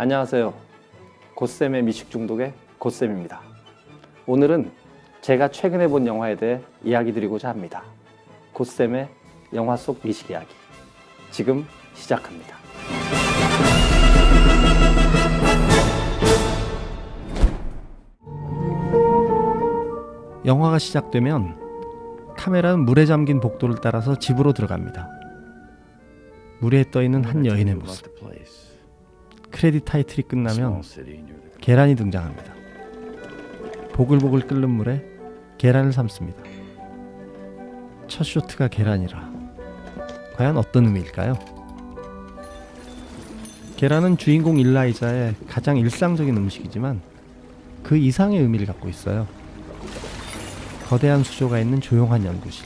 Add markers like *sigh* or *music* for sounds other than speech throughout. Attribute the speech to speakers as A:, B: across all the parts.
A: 안녕하세요. 고쌤의 미식 중독의 고쌤입니다. 오늘은 제가 최근에 본 영화에 대해 이야기 드리고자 합니다. 고쌤의 영화 속 미식 이야기. 지금 시작합니다. 영화가 시작되면 카메라는 물에 잠긴 복도를 따라서 집으로 들어갑니다. 물에 떠 있는 한 여인의 모습. 크레딧 타이틀이 끝나면 계란이 등장합니다. 보글보글 끓는 물에 계란을 삶습니다. 첫 쇼트가 계란이라 과연 어떤 의미일까요? 계란은 주인공 일라이자의 가장 일상적인 음식이지만 그 이상의 의미를 갖고 있어요. 거대한 수조가 있는 조용한 연구실.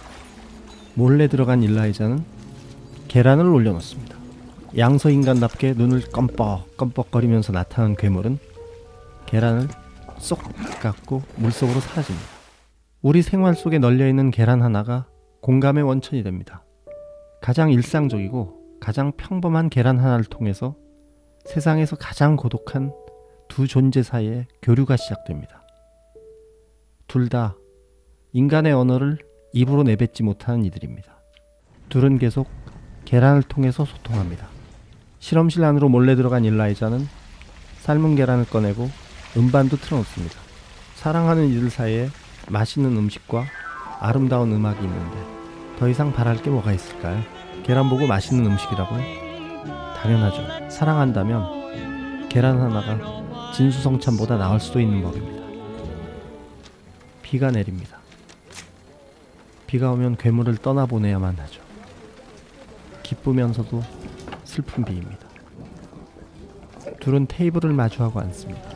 A: 몰래 들어간 일라이자는 계란을 올려놓습니다. 양서 인간답게 눈을 껌뻑 껌뻑거리면서 나타난 괴물은 계란을 쏙 깎고 물속으로 사라집니다. 우리 생활 속에 널려 있는 계란 하나가 공감의 원천이 됩니다. 가장 일상적이고 가장 평범한 계란 하나를 통해서 세상에서 가장 고독한 두 존재 사이의 교류가 시작됩니다. 둘 다 인간의 언어를 입으로 내뱉지 못하는 이들입니다. 둘은 계속 계란을 통해서 소통합니다. 실험실 안으로 몰래 들어간 일라이자는 삶은 계란을 꺼내고 음반도 틀어놓습니다. 사랑하는 이들 사이에 맛있는 음식과 아름다운 음악이 있는데 더 이상 바랄 게 뭐가 있을까요? 계란 보고 맛있는 음식이라고요? 당연하죠. 사랑한다면 계란 하나가 진수성찬보다 나을 수도 있는 법입니다. 비가 내립니다. 비가 오면 괴물을 떠나보내야만 하죠. 기쁘면서도 슬픈 비입니다. 둘은 테이블을 마주하고 앉습니다.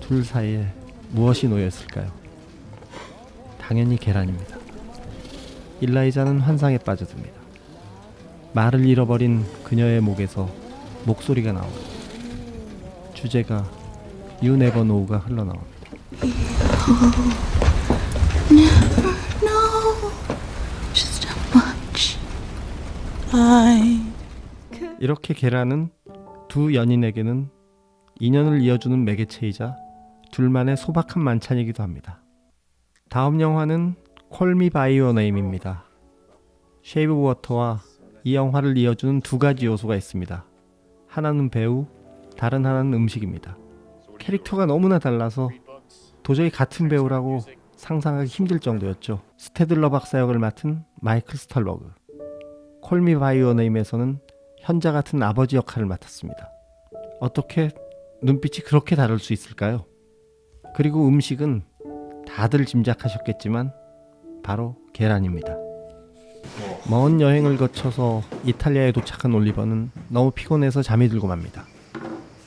A: 둘 사이에 무엇이 놓였을까요? 당연히 계란입니다. 일라이자는 환상에 빠져듭니다. 말을 잃어버린 그녀의 목에서 목소리가 나옵니다. 주제가 You Never Know가 흘러나옵니다.
B: No, just how much I
A: 이렇게 계란은 두 연인에게는 인연을 이어주는 매개체이자 둘만의 소박한 만찬이기도 합니다. 다음 영화는 콜미 바이 어 네임입니다. 쉐이브 워터와 이 영화를 이어주는 두 가지 요소가 있습니다. 하나는 배우, 다른 하나는 음식입니다. 캐릭터가 너무나 달라서 도저히 같은 배우라고 상상하기 힘들 정도였죠. 스테들러 박사 역을 맡은 마이클 스털버그. 콜미 바이 어 네임에서는 현자 같은 아버지 역할을 맡았습니다. 어떻게 눈빛이 그렇게 다를 수 있을까요? 그리고 음식은 다들 짐작하셨겠지만 바로 계란입니다. 먼 여행을 거쳐서 이탈리아에 도착한 올리버는 너무 피곤해서 잠이 들고 맙니다.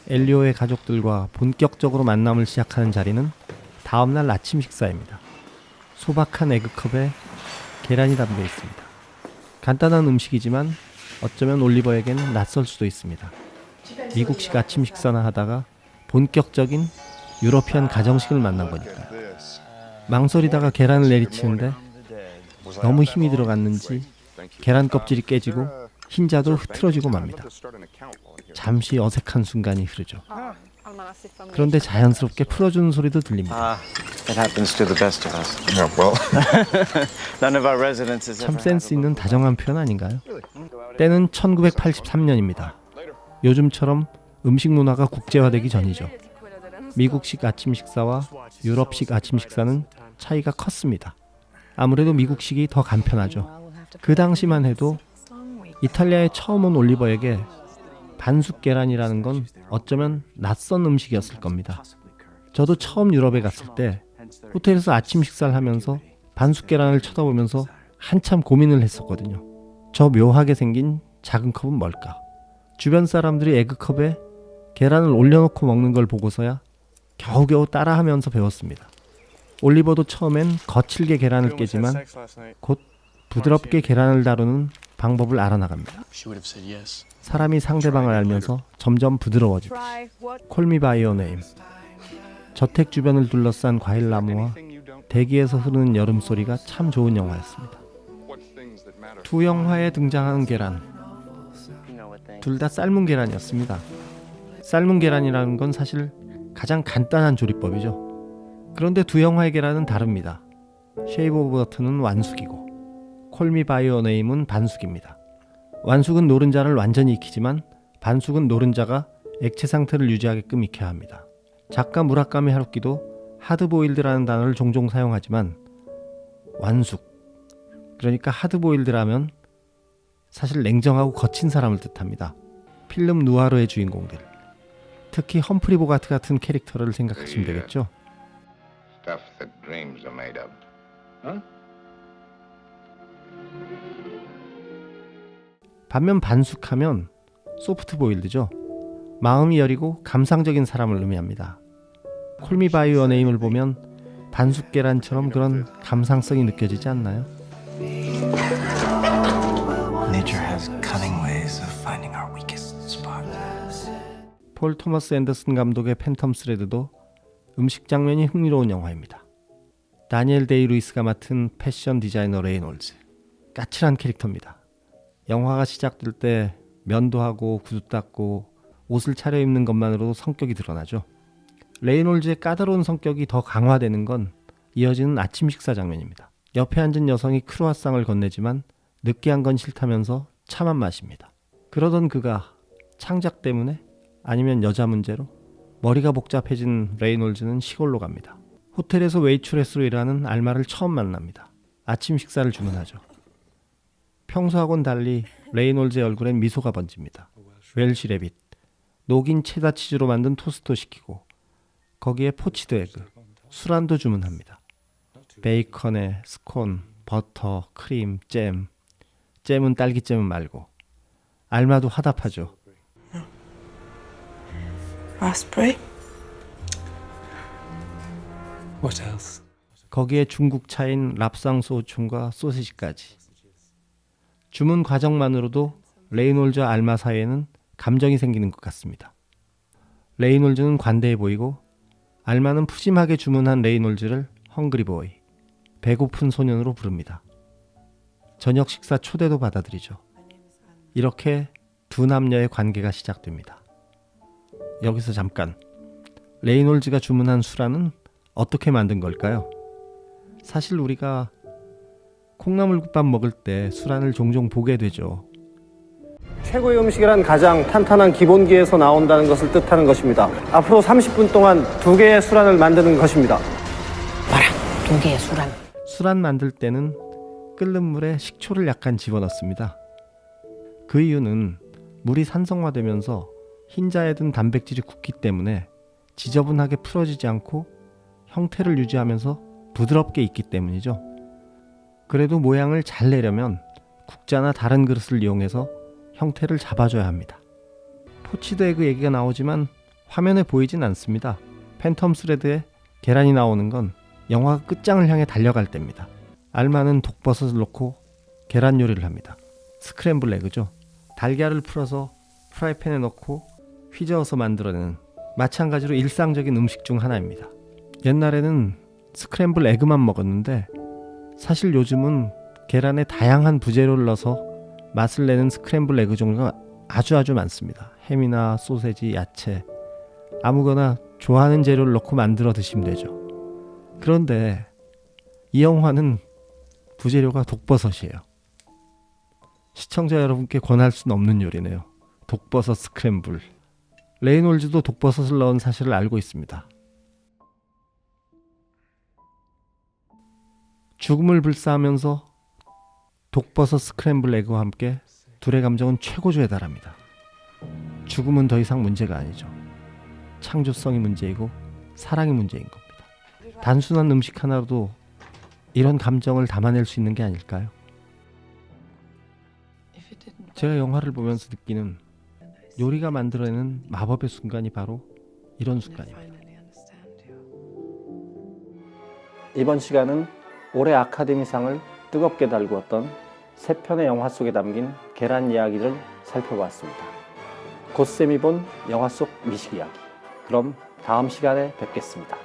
A: 엘리오의 가족들과 본격적으로 만남을 시작하는 자리는 다음날 아침 식사입니다. 소박한 에그컵에 계란이 담겨 있습니다. 간단한 음식이지만 어쩌면 올리버에게는 낯설 수도 있습니다. 미국식 아침 식사나 하다가 본격적인 유러피안 가정식을 만난 거니까요. 망설이다가 계란을 내리치는데 너무 힘이 들어갔는지 계란 껍질이 깨지고 흰자도 흐트러지고 맙니다. 잠시 어색한 순간이 흐르죠. 그런데 자연스럽게 풀어주는 소리도 들립니다.
C: Ah, it happens to the best of us.
D: Yeah, well, *laughs*
C: None of our residents has
A: 참 센스 있는 다정한 표현 아닌가요? 때는 1983년입니다. 요즘처럼 음식 문화가 국제화되기 전이죠. 미국식 아침 식사와 유럽식 아침 식사는 차이가 컸습니다. 아무래도 미국식이 더 간편하죠. 그 당시만 해도 이탈리아에 처음 온 올리버에게 반숙 계란이라는 건 어쩌면 낯선 음식이었을 겁니다. 저도 처음 유럽에 갔을 때 호텔에서 아침 식사를 하면서 반숙 계란을 쳐다보면서 한참 고민을 했었거든요. 저 묘하게 생긴 작은 컵은 뭘까? 주변 사람들이 에그컵에 계란을 올려놓고 먹는 걸 보고서야 겨우겨우 따라하면서 배웠습니다. 올리버도 처음엔 거칠게 계란을 깨지만 곧 부드럽게 계란을 다루는 방법을 알아나갑니다. 사람이 상대방을 알면서 점점 부드러워지듯 콜미 바이 어 네임 저택 주변을 둘러싼 과일 나무와 대기에서 흐르는 여름 소리가 참 좋은 영화였습니다. 두 영화에 등장하는 계란 둘 다 삶은 계란이었습니다. 삶은 계란이라는 건 사실 가장 간단한 조리법이죠. 그런데 두 영화의 계란은 다릅니다. 쉐이브 오브 버튼은 완숙이고 콜미 바이 어 네임은 반숙입니다. 완숙은 노른자를 완전히 익히지만 반숙은 노른자가 액체 상태를 유지하게끔 익혀야 합니다. 작가 무라카미 하루키도 하드보일드라는 단어를 종종 사용하지만 완숙 그러니까 하드보일드라면 사실 냉정하고 거친 사람을 뜻합니다. 필름 누아르의 주인공들 특히 험프리 보가트 같은 캐릭터를 생각하시면 되겠죠. 반면 반숙하면 소프트 보일드죠. 마음이 여리고 감상적인 사람을 의미합니다. 콜미 바이 어 네임을 보면 반숙 계란처럼 그런 감상성이 느껴지지 않나요?
E: Nature has cunning ways of finding our weakest spot.
A: 폴 토머스 앤더슨 감독의 팬텀 스레드도 음식 장면이 흥미로운 영화입니다. 다니엘 데이 루이스가 맡은 패션 디자이너 레이놀즈 까칠한 캐릭터입니다. 영화가 시작될 때 면도 하고 구두 닦고 옷을 차려입는 것만으로도 성격이 드러나죠. 레이놀즈의 까다로운 성격이 더 강화되는 건 이어지는 아침 식사 장면입니다. 옆에 앉은 여성이 크루아상을 건네지만 느끼한 건 싫다면서 차만 마십니다. 그러던 그가 창작 때문에 아니면 여자 문제로 머리가 복잡해진 레이놀즈는 시골로 갑니다. 호텔에서 웨이트레스로 일하는 알마를 처음 만납니다. 아침 식사를 주문하죠. 평소하고는 달리 레이놀즈의 얼굴엔 미소가 번집니다. 웰시 레빗, 녹인 체다 치즈로 만든 토스트 시키고 거기에 포치드 에그, 술안도 주문합니다. 베이컨에 스콘, 버터, 크림, 잼. 잼은 딸기잼은 말고 알마도 화답하죠.
E: What else?
A: 거기에 중국 차인 랍상소춘과 소시지까지. 주문 과정만으로도 레이놀즈와 알마 사이에는 감정이 생기는 것 같습니다. 레이놀즈는 관대해 보이고 알마는 푸짐하게 주문한 레이놀즈를 헝그리보이, 배고픈 소년으로 부릅니다. 저녁 식사 초대도 받아들이죠. 이렇게 두 남녀의 관계가 시작됩니다. 여기서 잠깐 레이놀즈가 주문한 수라는 어떻게 만든 걸까요? 사실 우리가 콩나물국밥 먹을 때 수란을 종종 보게 되죠.
F: 최고의 음식이란 가장 탄탄한 기본기에서 나온다는 것을 뜻하는 것입니다. 앞으로 30분 동안 두 개의 수란을 만드는 것입니다.
G: 두 개의 수란.
A: 수란 만들 때는 끓는 물에 식초를 약간 집어넣습니다. 그 이유는 물이 산성화되면서 흰자에 든 단백질이 굳기 때문에 지저분하게 풀어지지 않고 형태를 유지하면서 부드럽게 익기 때문이죠. 그래도 모양을 잘 내려면 국자나 다른 그릇을 이용해서 형태를 잡아줘야 합니다. 포치드 에그 얘기가 나오지만 화면에 보이진 않습니다. 팬텀 스레드에 계란이 나오는 건 영화가 끝장을 향해 달려갈 때입니다. 알마는 독버섯을 넣고 계란 요리를 합니다. 스크램블 에그죠. 달걀을 풀어서 프라이팬에 넣고 휘저어서 만들어내는 마찬가지로 일상적인 음식 중 하나입니다. 옛날에는 스크램블 에그만 먹었는데 사실 요즘은 계란에 다양한 부재료를 넣어서 맛을 내는 스크램블 에그 종류가 아주 아주 많습니다. 햄이나 소세지, 야채 아무거나 좋아하는 재료를 넣고 만들어 드시면 되죠. 그런데 이 영화는 부재료가 독버섯이에요. 시청자 여러분께 권할 수는 없는 요리네요. 독버섯 스크램블. 레이놀즈도 독버섯을 넣은 사실을 알고 있습니다. 죽음을 불사하면서 독버섯 스크램블 에그와 함께 둘의 감정은 최고조에 달합니다. 죽음은 더 이상 문제가 아니죠. 창조성이 문제이고 사랑이 문제인 겁니다. 단순한 음식 하나로도 이런 감정을 담아낼 수 있는 게 아닐까요? 제가 영화를 보면서 느끼는 요리가 만들어내는 마법의 순간이 바로 이런 순간입니다.
F: 이번 시간은 올해 아카데미상을 뜨겁게 달구었던 세 편의 영화 속에 담긴 계란 이야기를 살펴보았습니다. 곧쌤이 본 영화 속 미식 이야기. 그럼 다음 시간에 뵙겠습니다.